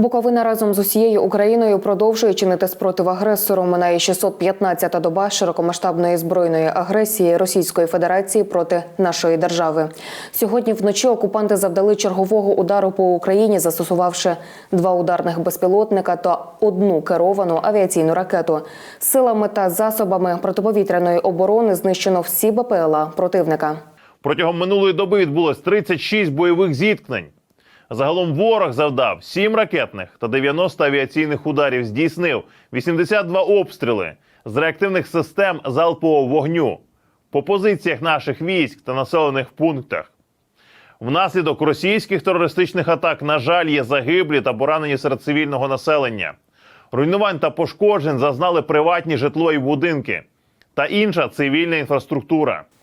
Буковина разом з усією Україною продовжує чинити спротив агресору. Минає 615-та доба широкомасштабної збройної агресії Російської Федерації проти нашої держави. Сьогодні вночі окупанти завдали чергового удару по Україні, застосувавши два ударних безпілотника та одну керовану авіаційну ракету. Силами та засобами протиповітряної оборони знищено всі БПЛА противника. Протягом минулої доби відбулось 36 бойових зіткнень. Загалом ворог завдав 7 ракетних та 90 авіаційних ударів, здійснив 82 обстріли з реактивних систем залпового вогню по позиціях наших військ та населених пунктах. Внаслідок російських терористичних атак, на жаль, є загиблі та поранені серед цивільного населення. Руйнувань та пошкоджень зазнали приватні житлові будинки та інша цивільна інфраструктура.